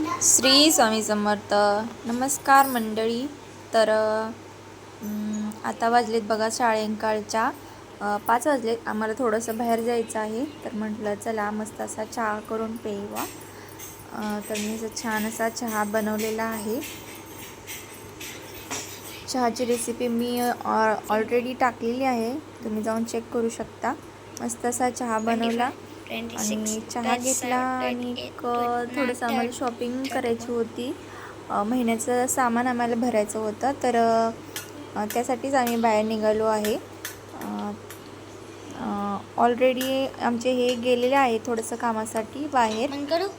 श्री स्वामी समर्थ. नमस्कार मंडळी. तर आता वाजलेत बघा सायंकाळच्या पाच वाजलेत. आम्हाला थोडंसं बाहेर जायचं आहे. तर म्हटलं चला मस्त असा चहा करून पेवा तर मी असं छान असा चहा बनवलेला आहे. चहाची रेसिपी मी ऑलरेडी टाकलेली आहे. तुम्ही जाऊन चेक करू शकता. मस्त असा चहा बनवला. आणि चहा घेतला आणि एक थोडंसं आम्हाला शॉपिंग करायची होती. महिन्याचं सामान आम्हाला भरायचं होतं. तर त्यासाठीच आम्ही बाहेर निघालो आहे. ऑलरेडी आमचे हे गेलेले आहे थोडंसं कामासाठी बाहेर.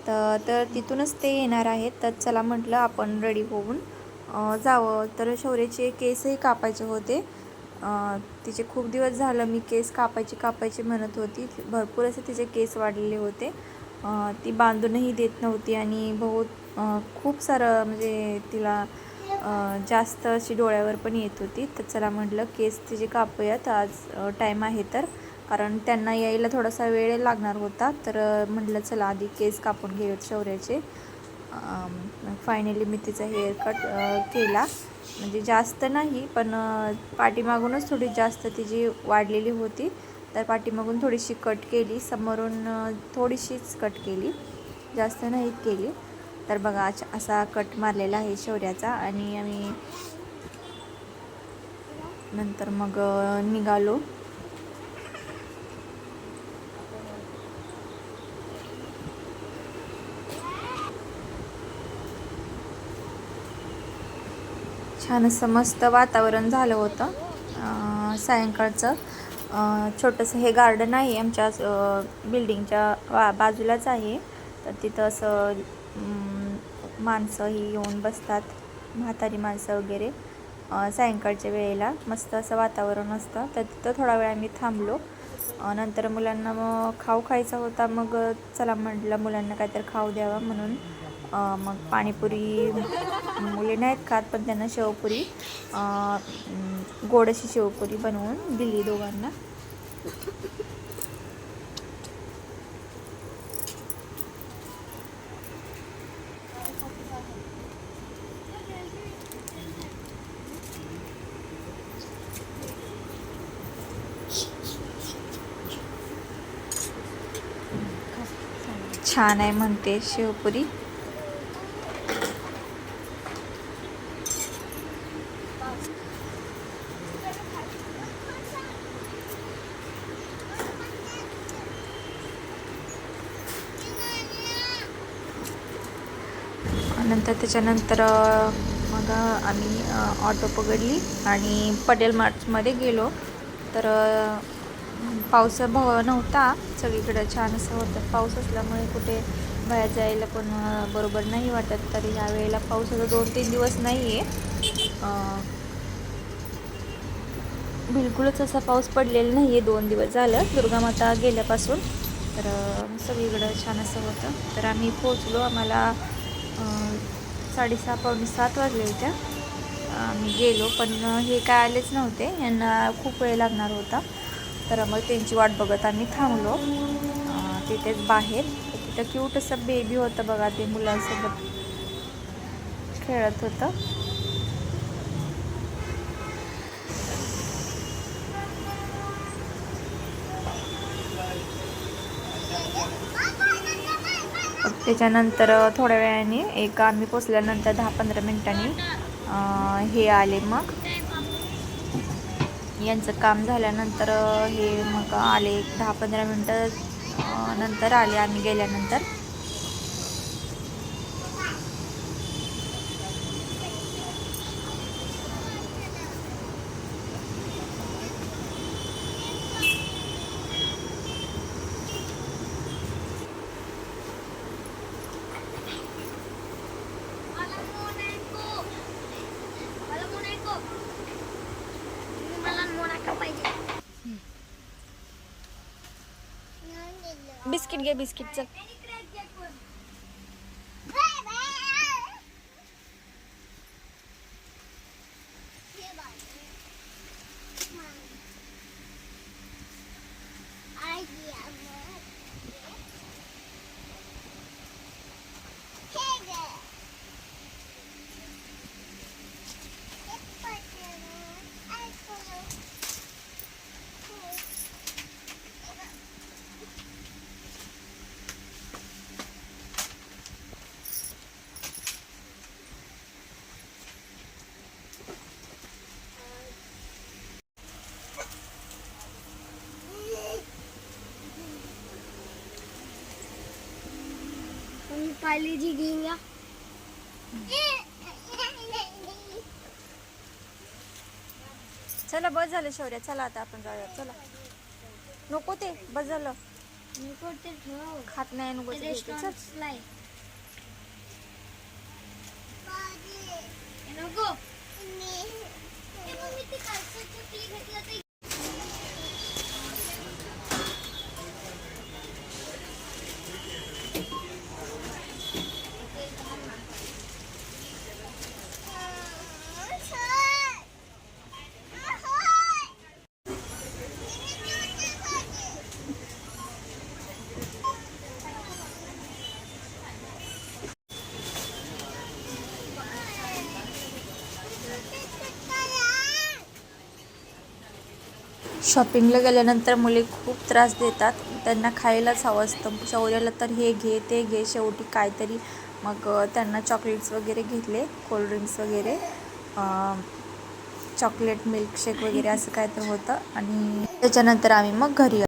तर तर तिथूनच ते येणार आहेत. तर चला म्हटलं आपण रेडी होऊन जावं. तर शौर्याचे केसही कापायचे होते. तिचे खूप दिवस झालं मी केस कापायची कापायची म्हणत होती. भरपूर असे तिचे केस वाढलेले होते. ती बांधूनही देत नव्हती आणि बहुत खूप सारं म्हणजे तिला जास्त अशी डोळ्यावर पण येत होती. तर चला म्हटलं केस तिचे कापूयात. आज टाईम आहे तर. कारण त्यांना यायला थोडासा वेळ लागणार होता. तर म्हटलं चला आधी केस कापून घेऊयात शौर्याचे. फायनली मी तिचा हेअर कट केला. म्हणजे जास्त नाही पण पाठीमागूनच थोडी जास्त तिची वाढलेली होती तर पाठीमागून थोडीशी कट केली. समोरून थोडीशीच कट केली. जास्त नाही केली. तर बघा असा कट मारलेला आहे शौर्याचा आणि आम्ही नंतर मग निघालो. छान असं मस्त वातावरण झालं होतं. सायंकाळचं. छोटंसं हे गार्डन आहे आमच्या बिल्डिंगच्या वा बाजूलाच आहे. तर तिथं असं माणसं माणसंही येऊन बसतात म्हातारी माणसं वगैरे. सायंकाळच्या वेळेला मस्त असं वातावरण असतं. तर तिथं थोडा वेळ आम्ही थांबलो. नंतर मुलांना मग खाऊ खायचा होता. मग चला म्हटलं मुलांना काहीतरी खाऊ द्यावा म्हणून. मग पाणीपुरी मुले नाहीत खात पण त्यांना शेवपुरी गोड अशी शेवपुरी बनवून दिली दोघांना. छान आहे म्हणते शेवपुरी. नंतर त्याच्यानंतर मग आम्ही ऑटो पकडली आणि पटेल मार्चमध्ये गेलो. तर पाऊस भाव नव्हता. सगळीकडे छान असं होतं. पाऊस असल्यामुळे कुठे बाहेर जायला पण बरोबर नाही वाटत. तरी ह्या वेळेला पावसाचा दोन तीन दिवस नाही आहे बिलकुलच असा पाऊस पडलेला नाही आहे दोन दिवस झालं दुर्गामाता गेल्यापासून. तर सगळीकडं छान असं होतं. तर आम्ही पोचलो आम्हाला साडेसहा पावणे सात वाजले होत्या आम्ही गेलो पण हे काय आलेच नव्हते. यांना खूप वेळ लागणार होता. तर मग त्यांची वाट बघत आम्ही थांबलो. तिथेच बाहेर. तिथं क्यूट असं बेबी होतं बघा ते मुलांसोबत खेळत होतं. त्याच्यानंतर थोड्या वेळाने एक आम्ही पोचल्यानंतर दहा पंधरा मिनिटांनी हे आले मग. यांचं काम झाल्यानंतर हे मग आले एक दहा पंधरा मिनटं नंतर आले आम्ही गेल्यानंतर. बिस्किट घे बिस्किटचं Idea. पार्लेजी घेऊया चला बस झालं शौर्य. चला आता आपण जाऊया. चला. नको ते. बस झालं. कोणते ठेव. खात नाही नको ते. चल. नको. शॉपिंगला गेल्यानंतर मुले खूप त्रास देतात. त्यांना खायलाच हवं असतं. शौर्याला तर हे घे ते घे. शेवटी काहीतरी मग त्यांना चॉकलेट्स वगैरे घेतले. कोल्ड्रिंक्स वगैरे. चॉकलेट मिल्कशेक वगैरे असं काय तर होतं. आणि त्याच्यानंतर आम्ही मग घरी